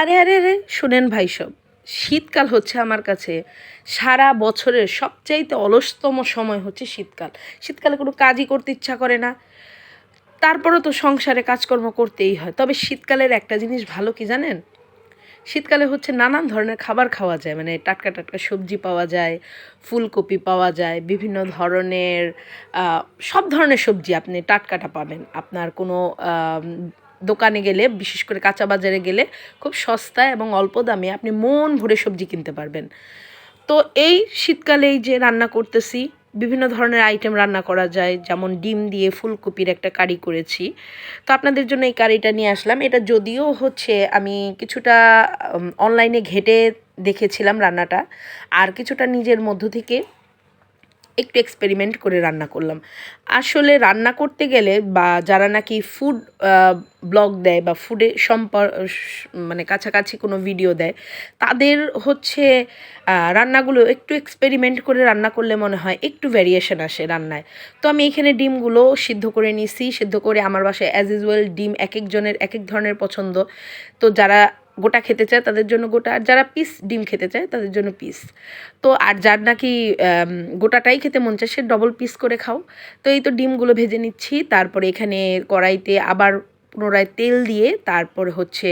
আরে আরে আরে, শুনেন ভাই সব, শীতকাল হচ্ছে আমার কাছে। সারা বছরের সবচাইতে অলসতম সময় হচ্ছে শীতকাল। শীতকালে কোনো কাজই করতে ইচ্ছা করে না। তারপরেও তো সংসারে কাজকর্ম করতেই হয়। তবে শীতকালের একটা জিনিস ভালো কি জানেন? শীতকালে হচ্ছে নানান ধরনের খাবার খাওয়া যায়। মানে টাটকা টাটকা সবজি পাওয়া যায়, ফুলকপি পাওয়া যায়, বিভিন্ন ধরনের সব ধরনের সবজি আপনি টাটকাটা পাবেন। আপনার কোনো দোকানে গেলে, বিশেষ করে কাঁচা বাজারে গেলে খুব সস্তায় এবং অল্প দামে আপনি মন ভরে সবজি কিনতে পারবেন। তো এই শীতকালে এই যে রান্না করতেছি, বিভিন্ন ধরনের আইটেম রান্না করা যায়, যেমন ডিম দিয়ে ফুলকপির একটা কারি করেছি। তো আপনাদের জন্য এই কারিটা নিয়ে আসলাম। এটা যদিও হচ্ছে আমি কিছুটা অনলাইনে ঘেটে দেখেছিলাম রান্নাটা। আর কিছুটা নিজের মধ্য থেকে একটু এক্সপেরিমেন্ট করে রান্না করলাম। আসলে রান্না করতে গেলে বা যারা নাকি ফুড ব্লগ দেয় বা ফুডে সম্পর মানে কাছাকাছি কোনো ভিডিও দেয়, তাদের হচ্ছে রান্নাগুলো একটু এক্সপেরিমেন্ট করে রান্না করলে মনে হয় একটু ভ্যারিয়েশন আসে রান্নায়। তো আমি এখানে ডিমগুলো সিদ্ধ করে নিছি, সিদ্ধ করে আমার বাসায় অ্যাজ ইউজুয়াল ডিম এক একজনের এক এক ধরনের পছন্দ। তো যারা গোটা খেতে চায় তাদের জন্য গোটা, আর যারা পিস ডিম খেতে চায় তাদের জন্য পিস তো আর যার নাকি গোটাটাই খেতে মন চায়, সে ডবল পিস করে খাও। তো এই তো ডিমগুলো ভেজে নিচ্ছি, তারপরে এখানে কড়াইতে আবার পুনরায় তেল দিয়ে, তারপরে হচ্ছে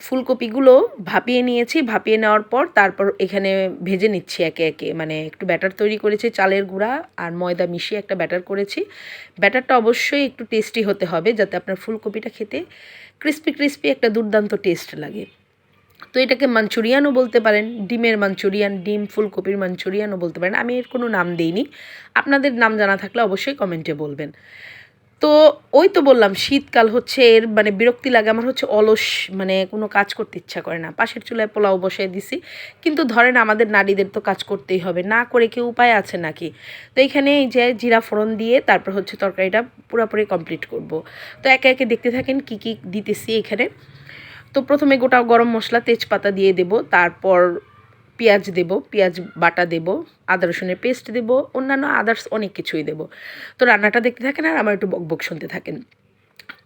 ফুলকপিগুলো ভাপিয়ে নিয়েছি, ভাপিয়ে নেওয়ার পর তারপর এখানে ভেজে নিচ্ছি একে একে। মানে একটু ব্যাটার তৈরি করেছি, চালের গুঁড়া আর ময়দা মিশিয়ে একটা ব্যাটার করেছি। ব্যাটারটা অবশ্যই একটু টেস্টি হতে হবে যাতে আপনার ফুলকপিটা খেতে ক্রিস্পি ক্রিস্পি একটা দুর্দান্ত টেস্ট লাগে। তো এটাকে মাঞ্চুরিয়ানও বলতে পারেন, ডিমের মাঞ্চুরিয়ান, ডিম, ফুলকপির মাঞ্চুরিয়ানও বলতে পারেন। আমি এর কোনো নাম দিইনি। আপনাদের নাম জানা থাকলে অবশ্যই কমেন্টে বলবেন। তো ওই তো বললাম, শীতকাল হচ্ছে এর মানে বিরক্তি লাগে, আমার হচ্ছে অলস মানে কোনো কাজ করতে ইচ্ছা করে না। পাশের চুলায় পোলাও বসিয়ে দিছি, কিন্তু ধরেন আমাদের নারীদের তো কাজ করতেই হবে, না করে কি উপায় আছে নাকি? তো এইখানে এই যে জিরা ফোড়ন দিয়ে তারপর হচ্ছে তরকারিটা পুরোপুরি কমপ্লিট করব। তো একে একে দেখতে থাকেন কি কি দিতেছি এখানে। তো প্রথমে গোটা গরম মশলা তেজপাতা দিয়ে দেব, তারপর পেঁয়াজ দেব, পেঁয়াজ বাটা দেব, আদা রসুনের পেস্ট দেব, অন্যান্য আদার্স অনেক কিছুই দেব। তো রান্নাটা দেখতে থাকেন আর আমার একটু বকবক শুনতে থাকেন।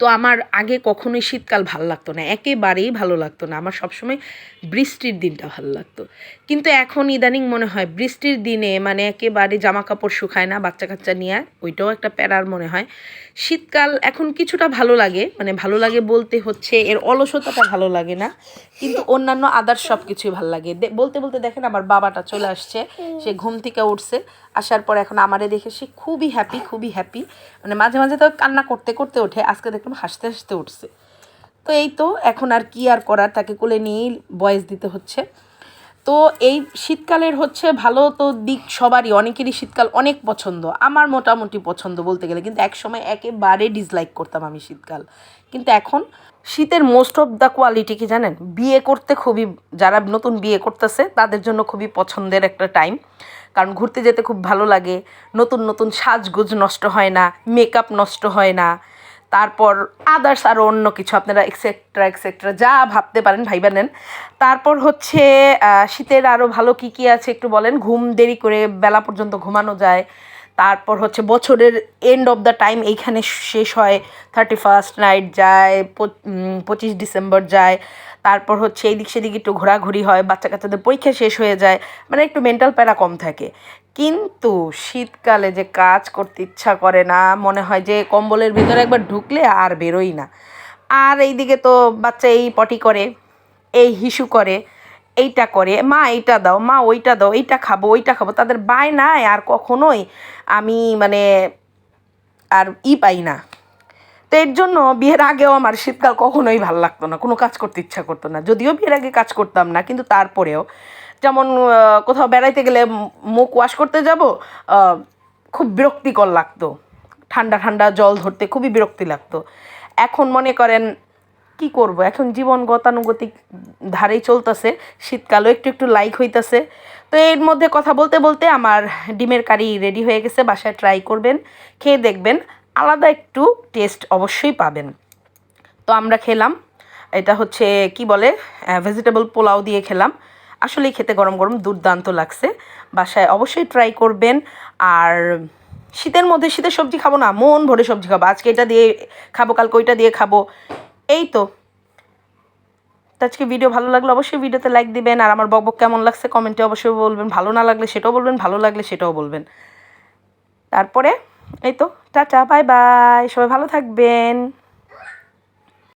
তো আমার আগে কখনোই শীতকাল ভালো লাগতো না, একেবারেই ভালো লাগতো না। আমার সবসময় বৃষ্টির দিনটা ভালো লাগতো। কিন্তু এখন ইদানিং মনে হয় বৃষ্টির দিনে মানে একেবারে জামা কাপড় শুকায় না বাচ্চা কাচ্চা নিয়ে, ওইটাও একটা প্যারার মনে হয়। শীতকাল এখন কিছুটা ভালো লাগে মানে ভালো লাগে বলতে হচ্ছে এর অলসতাটা ভালো লাগে না, কিন্তু অন্যান্য আদার সব কিছুই ভালো লাগে। বলতে বলতে দেখেন আমার বাবাটা চলে আসছে, সে ঘুম থেকে উঠছে আসার পর এখন আমারে দেখে সে খুবই হ্যাপি খুবই হ্যাপি মানে মাঝে মাঝে তো কান্না করতে করতে ওঠে, আজকে দেখলাম হাসতে হাসতে উঠছে। তো এই তো এখন আর কি আর করার, তাকে কোলে নিয়েই বয়স দিতে হচ্ছে। তো এই শীতকালের হচ্ছে ভালো তো দিক সবারই, অনেকেরই শীতকাল অনেক পছন্দ। আমার মোটামুটি পছন্দ বলতে গেলে। কিন্তু এক সময় একেবারে ডিসলাইক করতাম আমি শীতকাল। কিন্তু এখন শীতের মোস্ট অফ দ্য কোয়ালিটি কি জানেন? বিয়ে করতে খুবই, যারা নতুন বিয়ে করতেছে, তাদের জন্য খুবই পছন্দের একটা টাইম কারণ ঘুরতে যেতে খুব ভালো লাগে, নতুন নতুন সাজগোজ নষ্ট হয় না মেকআপ নষ্ট হয় না। তারপর আদার্স আরও অন্য কিছু, আপনারা এক্সেট্রা এক্সেট্রা যা ভাবতে পারেন, ভাইবা নেন। তারপর হচ্ছে শীতের আরও ভালো কি কি আছে একটু বলেন? ঘুম দেরি করে বেলা পর্যন্ত ঘুমানো যায়। তারপর হচ্ছে বছরের এন্ড অফ দ্য টাইম এইখানে শেষ হয় থার্টি ফার্স্ট নাইট যায় পঁচিশ ডিসেম্বর যায়, তারপর হচ্ছে এইদিক সেদিক একটু ঘোরাঘুরি হয় বাচ্চা কাচ্চাদের পরীক্ষা শেষ হয়ে যায় মানে একটু মেন্টাল প্যারা কম থাকে। কিন্তু শীতকালে যে কাজ করতে ইচ্ছা করে না, মনে হয় যে কম্বলের ভিতরে একবার ঢুকলে আর বেরোই না। আর এইদিকে তো বাচ্চা এই পটি করে, এই হিসু করে এইটা করে, মা এইটা দাও, মা ওইটা দাও, এইটা খাব, ওইটা খাব, তাদের বায় নাই আর কখনোই আমি মানে আর ই পাই না। তো এর জন্য বিয়ের আগেও আমার শীতকাল কখনোই ভালো লাগতো না, কোনো কাজ করতে ইচ্ছা করতো না। যদিও বিয়ের আগে কাজ করতাম না, কিন্তু তারপরেও যেমন কোথাও বেড়াইতে গেলে মুখ ওয়াশ করতে যাব খুব বিরক্তিকর লাগতো। ঠান্ডা ঠান্ডা জল ধরতে খুবই বিরক্তি লাগতো। এখন মনে করেন কি করব? এখন জীবন গতানুগতিক ধারেই চলতেছে, শীতকালও একটু একটু লাইক হইতাছে। তো এর মধ্যে কথা বলতে বলতে আমার ডিমের কারি রেডি হয়ে গেছে, বাসায় ট্রাই করবেন, খেয়ে দেখবেন, আলাদা একটু টেস্ট অবশ্যই পাবেন। তো আমরা খেলাম, এটা হচ্ছে কি বলে ভেজিটেবল পোলাও দিয়ে খেলাম। আসলেই খেতে গরম গরম দুর্দান্ত লাগছে, বাসায় অবশ্যই ট্রাই করবেন। আর শীতের মধ্যে শীতের সবজি খাব না, মন ভরে সবজি খাব। আজকে এটা দিয়ে খাব, কালকে ওইটা দিয়ে খাব। এই তো আজকে ভিডিও ভালো লাগলে অবশ্যই ভিডিওতে লাইক দিবেন, আর আমার বকবক কেমন লাগছে কমেন্টে অবশ্যই বলবেন। ভালো না লাগলে সেটাও বলবেন, ভালো লাগলে সেটাও বলবেন। তারপরে এই তো টাটা বাই বাই সবাই ভালো থাকবেন।